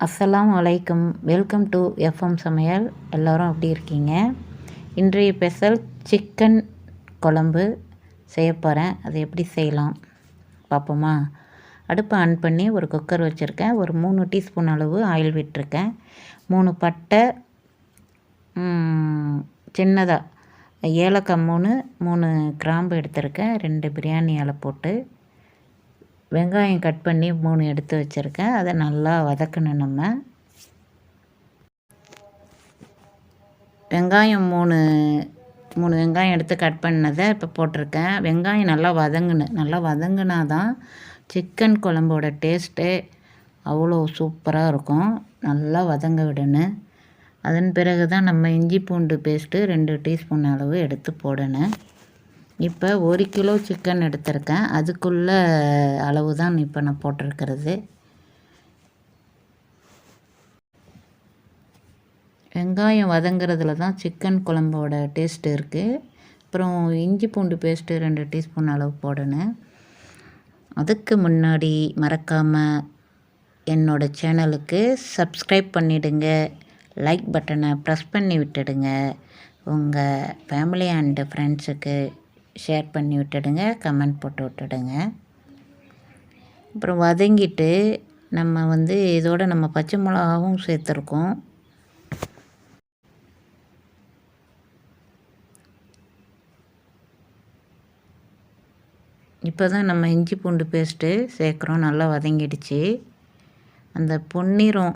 அஸ்ஸலாம் வலைக்கம் welcome to FM சமையல். எல்லோரும் எப்படி இருக்கீங்க? இன்றைய ஸ்பெஷல் சிக்கன் குழம்பு செய்ய போகிறேன் அது எப்படி செய்யலாம்? பார்ப்போமா? அடுப்பை ஆன் பண்ணி ஒரு குக்கர் வச்சுருக்கேன். ஒரு மூணு டீஸ்பூன் அளவு ஆயில் விட்டுருக்கேன். மூணு பட்டை சின்னதாக ஏலக்காய் மூணு மூணு கிராம்பு எடுத்திருக்கேன். ரெண்டு பிரியாணி இலை போட்டு வெங்காயம் கட் பண்ணி மூணு எடுத்து வச்சுருக்கேன். அதை நல்லா வதக்கணும் நம்ம. வெங்காயம் மூணு மூணு வெங்காயம் எடுத்து கட் பண்ணதை இப்போ போட்டிருக்கேன். வெங்காயம் நல்லா வதங்கணும் நல்லா வதங்கினா தான் சிக்கன் குழம்போட டேஸ்ட்டே அவ்வளோ சூப்பராக இருக்கும். நல்லா வதங்க விடணும். அதன் பிறகு தான் நம்ம இஞ்சி பூண்டு பேஸ்ட்டு ரெண்டு டீஸ்பூன் அளவு எடுத்து போடணும். இப்போ ஒரு கிலோ சிக்கன் எடுத்திருக்கேன். அதுக்குள்ள அளவு தான் இப்போ நான் போட்டிருக்கிறது. வெங்காயம் வதங்குறதுல தான் சிக்கன் குழம்போட டேஸ்ட் இருக்குது அப்புறம் இஞ்சி பூண்டு பேஸ்ட்டு ரெண்டு டீஸ்பூன் அளவு போடணும். அதுக்கு முன்னாடி மறக்காமல் என்னோடய சேனலுக்கு சப்ஸ்கிரைப் பண்ணிவிடுங்க லைக் பட்டனை ப்ரெஸ் பண்ணி விட்டுடுங்க. உங்கள் ஃபேமிலி அண்டு ஃப்ரெண்ட்ஸுக்கு ஷேர் பண்ணி விட்டுடுங்க கமெண்ட் போட்டு விட்டுடுங்க. அப்புறம் வதங்கிட்டு நம்ம வந்து இதோட நம்ம பச்சை மிளகாவும் சேர்த்துருக்கோம். இப்போ தான் நம்ம இஞ்சி பூண்டு பேஸ்ட்டு சேர்க்குறோம் நல்லா வதங்கிடுச்சு. அந்த பொன்னிறம்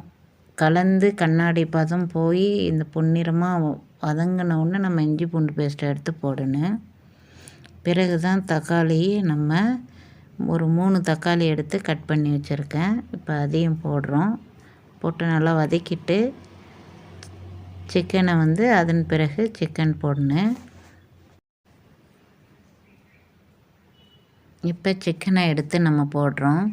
கலந்து கண்ணாடி பதம் போய் இந்த பொன்னிறமாக வதங்கின உடனே நம்ம இஞ்சி பூண்டு பேஸ்ட்டை எடுத்து போடணும். பிறகு தான் தக்காளி நம்ம ஒரு மூணு தக்காளி எடுத்து கட் பண்ணி வச்சுருக்கேன். இப்போ அதையும் போடுறோம். போட்டு நல்லா வதக்கிட்டு சிக்கனை வந்து அதன் பிறகு சிக்கன் போடணும். இப்போ சிக்கனை எடுத்து நம்ம போடுறோம்.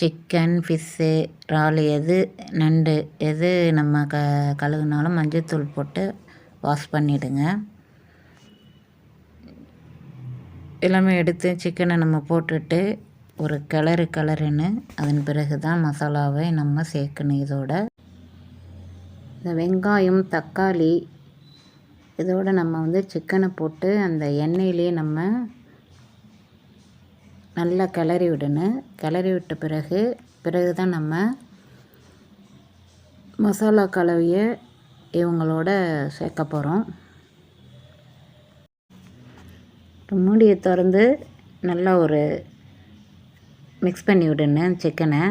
சிக்கன் ஃபிஷ்ஷு இறால் எது நண்டு எது நம்ம க கழுகுனாலும் மஞ்சத்தூள் போட்டு வாஷ் பண்ணிவிடுங்க எல்லாமே எடுத்து சிக்கனை நம்ம போட்டுட்டு ஒரு கிளறு கிளறுன்னு அதன் பிறகு தான் மசாலாவை நம்ம சேர்க்கணும் இதோட. இந்த வெங்காயம் தக்காளி இதோடு நம்ம வந்து சிக்கனை போட்டு அந்த எண்ணெயிலே நம்ம நல்லா கிளறி விடணும். கிளறி விட்ட பிறகு பிறகு தான் நம்ம மசாலா கலவையை இவங்களோட சேர்க்க போகிறோம் மூடியை திறந்து நல்லா ஒரு மிக்ஸ் பண்ணி விடணும் சிக்கனை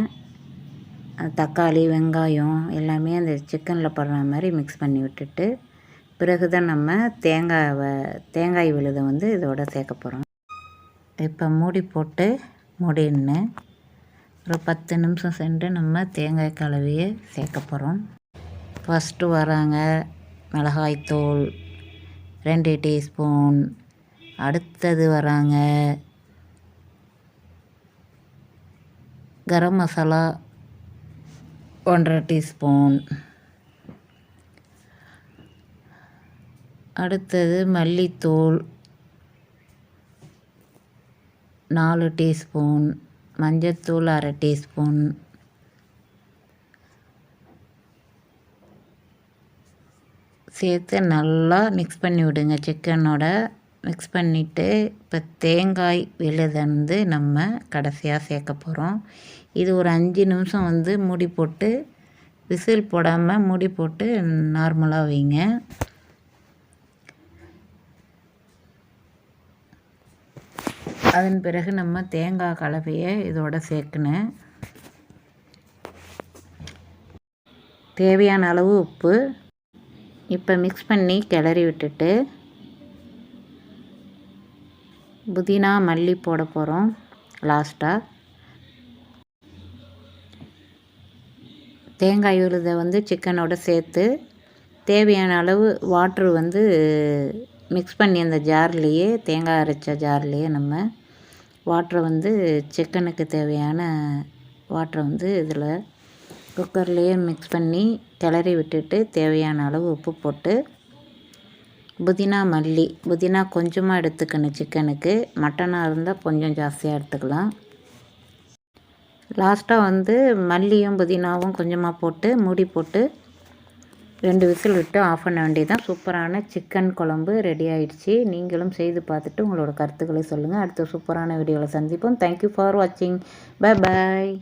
தக்காளி வெங்காயம் எல்லாமே அந்த சிக்கனில் படுற மாதிரி மிக்ஸ் பண்ணி விட்டுட்டு பிறகு தான் நம்ம தேங்காவை தேங்காய் விழுதை வந்து இதோட சேர்க்க போகிறோம் இப்போ மூடி போட்டு மூடின்னு ஒரு பத்து நிமிஷம் சென்று நம்ம தேங்காய் கலவையை சேர்க்க போகிறோம். ஃபஸ்ட்டு வராங்க மிளகாய்த்தூள் ரெண்டு டீஸ்பூன் அடுத்தது வராங்க கரம் மசாலா ஒன்றரை டீஸ்பூன். அடுத்தது மல்லித்தூள் நாலு டீஸ்பூன் மஞ்சத்தூள் அரை டீஸ்பூன். சேர்த்து நல்லா மிக்ஸ் பண்ணி விடுங்க சிக்கனோட மிக்ஸ் பண்ணிவிட்டு இப்போ தேங்காய் விழுதந்து நம்ம கடைசியாக சேர்க்க போகிறோம் இது ஒரு அஞ்சு நிமிஷம் வந்து மூடி போட்டு விசில் போடாமல் மூடி போட்டு நார்மலாக வைங்க. அதன் பிறகு நம்ம தேங்காய் கலவையை இதோட சேர்க்கணும். தேவையான அளவு உப்பு இப்போ மிக்ஸ் பண்ணி கிளறி விட்டுட்டு புதினா மல்லி போட போகிறோம் லாஸ்ட்டாக தேங்காய் உழுதை வந்து சிக்கனோட சேர்த்து தேவையான அளவு வாட்ரு வந்து மிக்ஸ் பண்ணி அந்த ஜார்லேயே தேங்காய் அரைச்ச ஜார்லேயே நம்ம வாட்டரை வந்து சிக்கனுக்கு தேவையான வாட்டரை வந்து இதில் குக்கர்லேயே மிக்ஸ் பண்ணி கிளறி விட்டுட்டு தேவையான அளவு உப்பு போட்டு புதினா மல்லி புதினா கொஞ்சமாக எடுத்துக்கணும் சிக்கனுக்கு. மட்டனாக இருந்தால் கொஞ்சம் ஜாஸ்தியாக எடுத்துக்கலாம். லாஸ்ட்டாக வந்து மல்லியும் புதினாவும் கொஞ்சமாக போட்டு மூடி போட்டு ரெண்டு விசில் விட்டு ஆஃப் பண்ண வேண்டியதான் சூப்பரான சிக்கன் குழம்பு ரெடி ஆயிடுச்சு. நீங்களும் செய்து பார்த்துட்டு உங்களோட கருத்துக்களை சொல்லுங்கள் அடுத்த சூப்பரான வீடியோவில் சந்திப்போம். தேங்க்யூ ஃபார் வாட்சிங் பை பாய்